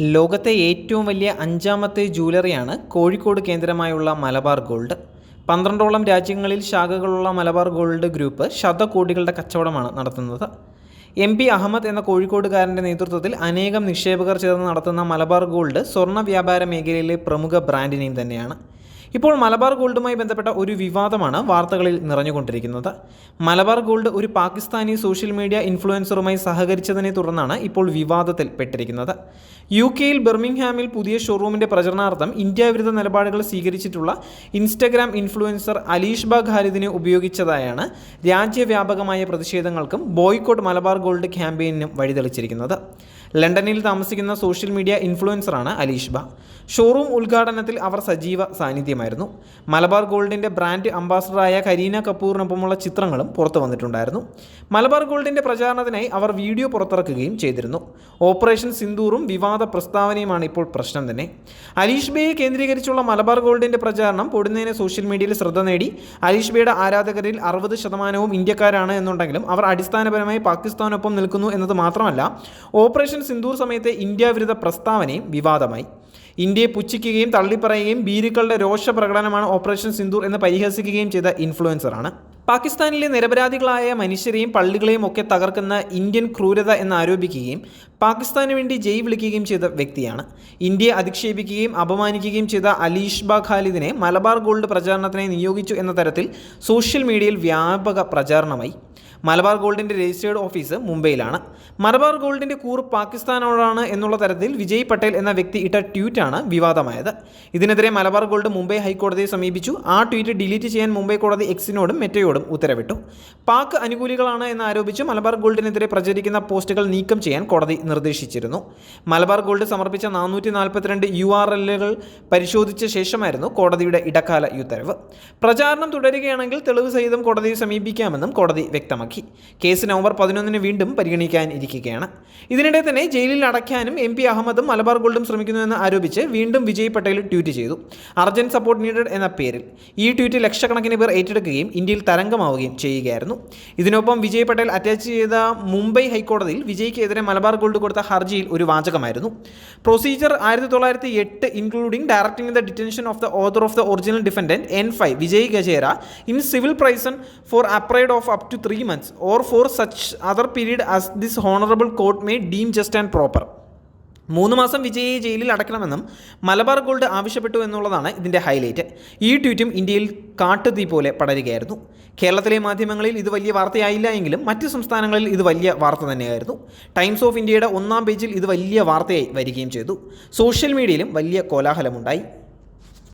ലോകത്തെ ഏറ്റവും വലിയ അഞ്ചാമത്തെ ജൂവലറിയാണ് കോഴിക്കോട് കേന്ദ്രമായുള്ള മലബാർ ഗോൾഡ്. പന്ത്രണ്ടോളം രാജ്യങ്ങളിൽ ശാഖകളുള്ള മലബാർ ഗോൾഡ് ഗ്രൂപ്പ് ശതകോടികളുടെ കച്ചവടമാണ് നടത്തുന്നത്. എം പി അഹമ്മദ് എന്ന കോഴിക്കോടുകാരന്റെ നേതൃത്വത്തിൽ അനേകം നിക്ഷേപകർ ചേർന്ന് നടത്തുന്ന മലബാർ ഗോൾഡ് സ്വർണ വ്യാപാര മേഖലയിലെ പ്രമുഖ ബ്രാൻഡ് നെയിം തന്നെയാണ്. ഇപ്പോൾ മലബാർ ഗോൾഡുമായി ബന്ധപ്പെട്ട ഒരു വിവാദമാണ് വാർത്തകളിൽ നിറഞ്ഞുകൊണ്ടിരിക്കുന്നത്. മലബാർ ഗോൾഡ് ഒരു പാകിസ്ഥാനി സോഷ്യൽ മീഡിയ ഇൻഫ്ലുവൻസറുമായി സഹകരിച്ചതിനെ തുടർന്നാണ് ഇപ്പോൾ വിവാദത്തിൽ പെട്ടിരിക്കുന്നത്. യു കെയിൽ ബെർമിംഗ്ഹാമിൽ പുതിയ ഷോറൂമിന്റെ പ്രചരണാർത്ഥം ഇന്ത്യ വിരുദ്ധ നിലപാടുകൾ സ്വീകരിച്ചിട്ടുള്ള ഇൻസ്റ്റഗ്രാം ഇൻഫ്ലുവൻസർ അലീഷ് ബാഗ് ഖാലിദിനെ ഉപയോഗിച്ചതായാണ് രാജ്യവ്യാപകമായ പ്രതിഷേധങ്ങൾക്കും ബോയ്ക്കോട്ട് മലബാർ ഗോൾഡ് ക്യാമ്പയിനും വഴിതെളിച്ചിരിക്കുന്നത്. ലണ്ടനിൽ താമസിക്കുന്ന സോഷ്യൽ മീഡിയ ഇൻഫ്ലുവൻസറാണ് അലീഷ് ബ. ഷോറൂം ഉദ്ഘാടനത്തിൽ അവർ സജീവ സാന്നിധ്യമായിരുന്നു മലബാർ ഗോൾഡിന്റെ ബ്രാൻഡ് അംബാസഡറായ കരീന കപൂറിനൊപ്പമുള്ള ചിത്രങ്ങളും പുറത്തു വന്നിട്ടുണ്ടായിരുന്നു. മലബാർ ഗോൾഡിന്റെ പ്രചാരണത്തിനായി അവർ വീഡിയോ പുറത്തിറക്കുകയും ചെയ്തിരുന്നു. ഓപ്പറേഷൻ സിന്ദൂറും വിവാദ പ്രസ്താവനയുമാണ് ഇപ്പോൾ പ്രശ്നം തന്നെ. അലീഷ് ബേയെ കേന്ദ്രീകരിച്ചുള്ള മലബാർ ഗോൾഡിന്റെ പ്രചാരണം പൊടുന്നതിന് സോഷ്യൽ മീഡിയയിൽ ശ്രദ്ധ നേടി. അലീഷ് ബേയുടെ ആരാധകരിൽ അറുപത് ശതമാനവും ഇന്ത്യക്കാരാണ് എന്നുണ്ടെങ്കിലും അവർ അടിസ്ഥാനപരമായി പാകിസ്ഥാനൊപ്പം നിൽക്കുന്നു എന്നത് മാത്രമല്ല ഓപ്പറേഷൻ സിന്ദൂർ സമയത്തെ ഇന്ത്യ വിരുദ്ധ പ്രസ്താവനയും വിവാദമായി. ഇന്ത്യയെ പുച്ഛിക്കുകയും തള്ളിപ്പറയുകയും ഭീരുക്കളുടെ രോഷ പ്രകടനമാണ് ഓപ്പറേഷൻ സിന്ദൂർ എന്ന് പരിഹസിക്കുകയും ചെയ്ത ഇൻഫ്ലുവൻസറാണ് പാകിസ്ഥാനിലെ നിരപരാധികളായ മനുഷ്യരെയും പള്ളികളെയും ഒക്കെ തകർക്കുന്ന ഇന്ത്യൻ ക്രൂരത എന്നാരോപിക്കുകയും പാകിസ്ഥാന് വേണ്ടി ജയ് വിളിക്കുകയും ചെയ്ത വ്യക്തിയാണ്. ഇന്ത്യയെ അധിക്ഷേപിക്കുകയും അപമാനിക്കുകയും ചെയ്ത അലീഷ്ബ ഖാലിദിനെ മലബാർ ഗോൾഡ് പ്രചാരണത്തിനായി നിയോഗിച്ചു എന്ന തരത്തിൽ സോഷ്യൽ മീഡിയയിൽ വ്യാപക പ്രചാരണമായി. മലബാർ ഗോൾഡിന്റെ രജിസ്റ്റേർഡ് ഓഫീസ് മുംബൈയിലാണ്. മലബാർ ഗോൾഡിന്റെ കൂർ പാകിസ്ഥാനോടാണ് എന്നുള്ള തരത്തിൽ വിജയ് പട്ടേൽ എന്ന വ്യക്തി ഇട്ട ട്വീറ്റാണ് വിവാദമായത്. ഇതിനെതിരെ മലബാർ ഗോൾഡ് മുംബൈ ഹൈക്കോടതിയെ സമീപിച്ചു. ആ ട്വീറ്റ് ഡിലീറ്റ് ചെയ്യാൻ മുംബൈ കോടതി എക്സിനോടും മെറ്റയോടും ഉത്തരവിട്ടു. പാക് അനുകൂലികളാണ് എന്നാരോപിച്ച് മലബാർ ഗോൾഡിനെതിരെ പ്രചരിക്കുന്ന പോസ്റ്റുകൾ നീക്കം ചെയ്യാൻ കോടതി നിർദ്ദേശിച്ചിരുന്നു. മലബാർ ഗോൾഡ് സമർപ്പിച്ച നാനൂറ്റി നാൽപ്പത്തിരണ്ട് യു ആർ എല്ലുകൾ പരിശോധിച്ച ശേഷമായിരുന്നു കോടതിയുടെ ഇടക്കാല ഉത്തരവ്. പ്രചാരണം തുടരുകയാണെങ്കിൽ തെളിവ് സഹിതം കോടതിയെ സമീപിക്കാമെന്നും കോടതി വ്യക്തമാക്കി. കേസ് നവംബർ പതിനൊന്നിന് വീണ്ടും പരിഗണിക്കാൻ ഇരിക്കുകയാണ്. ഇതിനിടെ തന്നെ ജയിലിൽ അടയ്ക്കാനും എം പി അഹമ്മദും മലബാർ ഗോൾഡും ശ്രമിക്കുന്നുവെന്ന് ആരോപിച്ച് വീണ്ടും വിജയ് പട്ടേൽ ട്വീറ്റ് ചെയ്തു. അർജന്റ് സപ്പോർട്ട് നീഡഡ് എന്ന പേരിൽ. ഈ ട്വീറ്റ് ലക്ഷക്കണക്കിന് പേർ ഏറ്റെടുക്കുകയും ഇന്ത്യയിൽ തരംഗമാവുകയും ചെയ്യുകയായിരുന്നു. ഇതിനൊപ്പം വിജയ് പട്ടേൽ അറ്റാച്ച് ചെയ്ത മുംബൈ ഹൈക്കോടതിയിൽ വിജയ്ക്കെതിരെ മലബാർ ഗോൾഡ് കൊടുത്ത ഹർജിയിൽ ഒരു വാചകമായിരുന്നു. പ്രൊസീജിയർ ആയിരത്തി തൊള്ളായിരത്തി എട്ട് including directing the detention of the author of the original defendant N five Vijay Gajera in civil prison for a period of up to three months or for such other period as this honourable court may deem just and proper മൂന്ന് മാസം വിജയെ ജയിലിൽ അടയ്ക്കണമെന്നും Malabar gold ആവശ്യപ്പെട്ടു എന്നുള്ളതാണ് ഇതിന്റെ highlight. ഈ ട്വീറ്റും ഇന്ത്യയിൽ കാട്ടുതീ പോലെ പടരുകയായിരുന്നു. കേരളത്തിലെ മാധ്യമങ്ങളിൽ ഇത് വലിയ വാർത്തയായില്ല എങ്കിലും മറ്റ് സംസ്ഥാനങ്ങളിൽ ഇത് വലിയ വാർത്ത തന്നെയായിരുന്നു. ടൈംസ് ഓഫ് ഇന്ത്യയുടെ ഒന്നാം പേജിൽ ഇത് വലിയ വാർത്തയായി വരികയും ചെയ്തു. സോഷ്യൽ മീഡിയയിലും വലിയ കോലാഹലമുണ്ടായി.